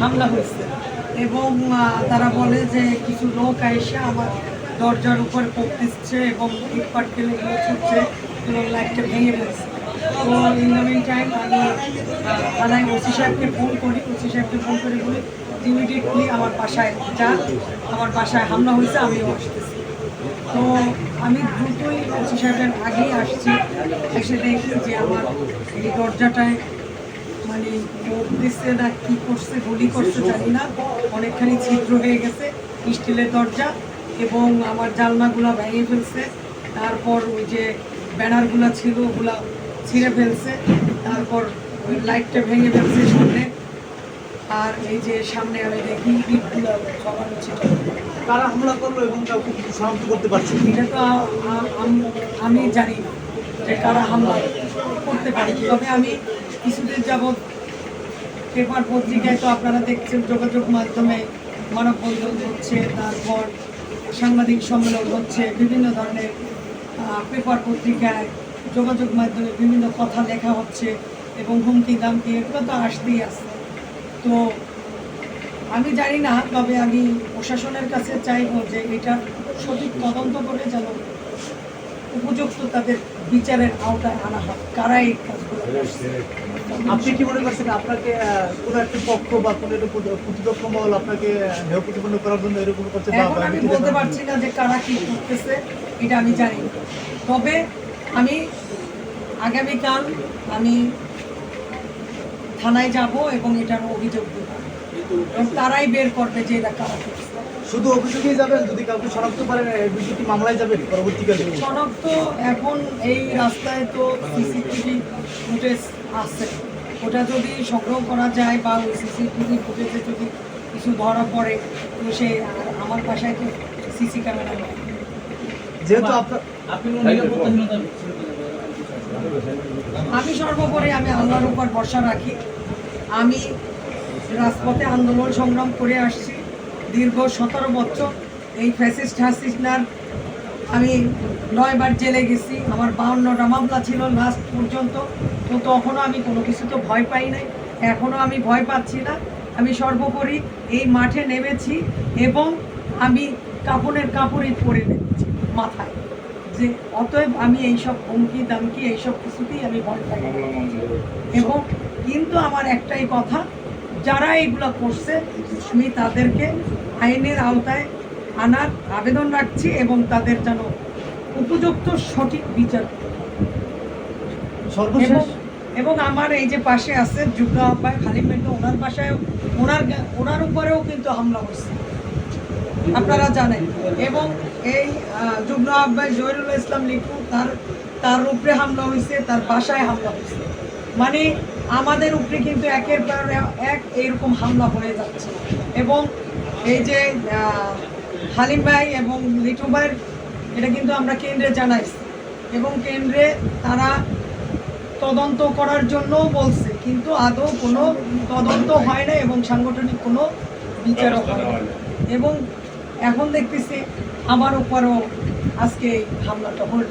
হামলা হয়েছে। এবং তারা বলে যে কিছু লোক এসে আমার দরজার উপর পড়তেছে এবং ইটপাট কেলে এগুলো ছুটছে এবং লাইটটা ভেঙে ফেলছে। তো ইন দ্য মিন টাইম আমি থানায় ওসি সাহেবকে ফোন করি। ওসি সাহেবকে ফোন করে বলি ইমিডিয়েটলি আমার বাসায় যান আমার বাসায় হামলা হয়েছে, আমিও আসতেছি। তো আমি দ্রুতই ওসি সাহেবের আগেই আসছি। এসে দেখি যে আমার এই দরজাটায় মানে চোখ দিচ্ছে না কি করছে গুলি করছে জানি না। অনেকখানি ছিদ্র হয়ে গেছে স্টিলের দরজা এবং আমার জানলাগুলো ভেঙে ফেলছে। তারপর ওই যে ব্যানারগুলো ছিল ওগুলা ছিঁড়ে ফেলছে। তারপর ওই লাইটটা ভেঙে ফেলছে সামনে। আর এই যে সামনে আমি দেখি ইটগুলো সবার ছিল। কারা হামলা করল এবং কাউকে কিছু শনাক্ত করতে পারছে এটা তো আমি জানি না যে কারা হামলা করতে পারি। তবে আমি কিছুদিন যাবৎ পেপার পত্রিকায় তো আপনারা দেখছেন যোগাযোগ মাধ্যমে মানববন্ধন হচ্ছে, তারপর সাংবাদিক সম্মেলন হচ্ছে, বিভিন্ন ধরনের পেপার পত্রিকায় যোগাযোগ মাধ্যমে বিভিন্ন কথা লেখা হচ্ছে এবং হুমকি দামকি এগুলো তো আসতেই আছে। তো আমি জানি না, তবে আমি প্রশাসনের কাছে চাইব যে এটা সঠিক তদন্ত করে যেন উপযুক্ত তাদের বিচারের আওতায় আনা হয়। কারা এই কাজগুলো আপনি কি মনে করছেন আপনাকে কোন একটা পক্ষ বা কোন একটা প্রতিপক্ষ মহল আপনাকে হেয় প্রতিপন্ন করার জন্য এরকম করছে এখন আমি বলতে পারছি না যে কারা কি করতেছে এটা আমি জানি তবে আমি আগামীকাল আমি থানায় যাব এবং এটার অভিযোগ দেব। তারাই বের করবে যে এটা কারা শুধু অভিযোগেই যাবেন যদি কাউকে শনাক্ত পারেন দুটি মামলায় যাবেন পরবর্তীকালে। শনাক্ত এখন এই রাস্তায় তো সিসিটিভি ফুটেজ আছে। ওটা যদি সংগ্রহ করা যায় বা ওই সিসিটিভি ফুটেজে যদি কিছু ধরা পড়ে তো সে আমার বাসায় তো সিসি ক্যামেরা নেই। যেহেতু আমি সর্বোপরি আমি আল্লাহর উপর ভরসা রাখি। আমি রাজপথে আন্দোলন সংগ্রাম করে আসছি। দীর্ঘ সতেরো বছর এই ফ্যাসিস্ট হাসিনার আমি নয়বার জেলে গেছি। আমার বাউন্নটা মামলা ছিল লাস্ট পর্যন্ত। তো তখনও আমি কোনো কিছু তো ভয় পাই নাই। এখনও আমি ভয় পাচ্ছি না। আমি সর্বোপরি এই মাঠে নেমেছি এবং আমি কাপড়ের কাপড়ই পরে নেমেছি মাথায়। যে অতএব আমি এইসব হুমকি, দামকি, এইসব কিছুতেই আমি ভয় পাই। এবং কিন্তু আমার একটাই কথা যারা এগুলো করছে আমি তাদেরকে আইনের আওতায় আনার আবেদন রাখছি এবং তাদের যেন উপযুক্ত সঠিক বিচার এবং সর্বশেষ। এবং আমার এই যে পাশে আছে যুগ্ম আহ্বায়ক খালিম মেন্টু ওনার বাসায় ওনার ওনার উপরেও কিন্তু হামলা করছে আপনারা জানেন। এবং এই যুগ্ম আহ্বায়ক জহিরুল ইসলাম লিপু তার তার উপরে হামলা হয়েছে তার বাসায় হামলা হয়েছে। মানে আমাদের উপরে কিন্তু একের পর এক এইরকম হামলা হয়ে যাচ্ছে। এবং এই যে হালিম ভাই এবং লিটু ভাইয়ের, এটা কিন্তু আমরা কেন্দ্রে জানাইছি। এবং কেন্দ্রে তারা তদন্ত করার জন্য বলছে, কিন্তু আদৌ কোনো তদন্ত হয় না এবং সাংগঠনিক কোনো বিচারও হয় না এবং এখন দেখতেছি আমার উপরও আজকে হামলাটা হল।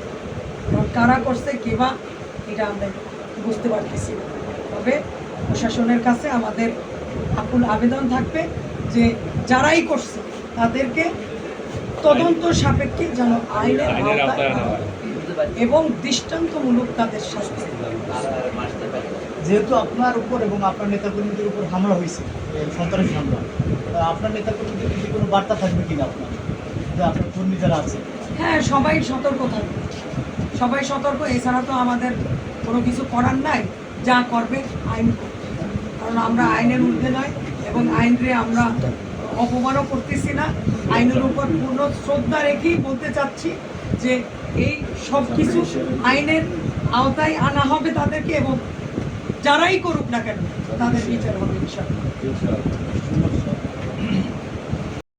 কারা করছে, কে বা, এটা আমরা বুঝতে পারতেছি না। তবে প্রশাসনের কাছে আমাদের আকুল আবেদন থাকবে যে যারাই করছে তাদেরকে তদন্ত সাপেক্ষে যেন আইনের এবং দৃষ্টান্তমূলক তাদের শাস্তি। যেহেতু আপনার উপর এবং আপনার নেতাকর্মীদের উপর হামলা হয়েছে সন্ত্রাসী হামলা আপনার নেতাকর্মীদের প্রতি কোনো বার্তা থাকবে কিনা আপনার? যে আপনার কর্মী যারা আছে? হ্যাঁ সবাই সতর্ক থাকবে সবাই সতর্ক এছাড়া তো আমাদের কোনো কিছু করার নাই। যা করবে, আইন। কারণ আমরা আইনের ঊর্ধ্বে নয় এবং আইনরে আমরা অপমানও করতেছি না। আইনের উপর পূর্ণ শ্রদ্ধা রেখেই বলতে চাচ্ছি যে এই সব কিছু আইনের আওতায় আনা হবে তাদেরকে এবং যারাই করুক না কেন, তাদের বিচার হবে ইনশাআল্লাহ।